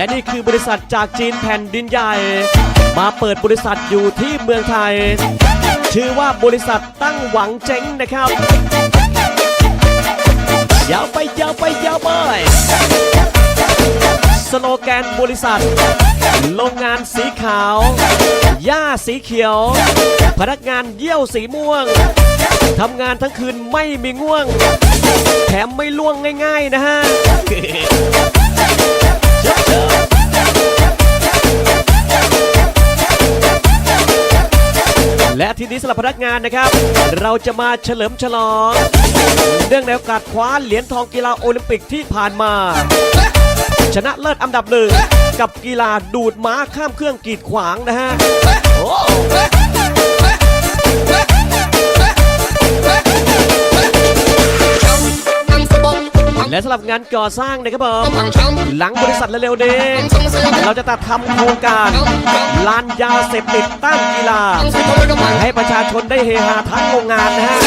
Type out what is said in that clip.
และนี่คือบริษัทจากจีนแผ่นดินใหญ่ มาเปิดบริษัทอยู่ที่เมืองไทย ชื่อว่าบริษัทตั้งหวังเจ๊งนะครับยาวไปยาวไปยาวไปสโลแกนบริษัท โรงงานสีขาว หญ้าสีเขียว พนักงานเยี่ยวสีม่วง ทำงานทั้งคืนไม่มีง่วง แถมไม่ล่วงง่าย ๆ นะฮะ และทีนี้สำหรับพนักงานนะครับ เราจะมาเฉลิมฉลองเนื่องในโอกาสคว้าเหรียญทองกีฬาโอลิมปิกที่ผ่านมา ชนะเลิศอันดับหนึ่งกับกีฬาดูดม้าข้ามเครื่องกีดขวางนะฮะ และสำหรับงานก่อสร้างนะครับผมหลังบริษัทเร็วๆนี้เราจะตัดทำโครงการลานยาเสพติดต้านกีฬา ให้ประชาชนได้เฮฮาทั้งโรงงานนะฮะ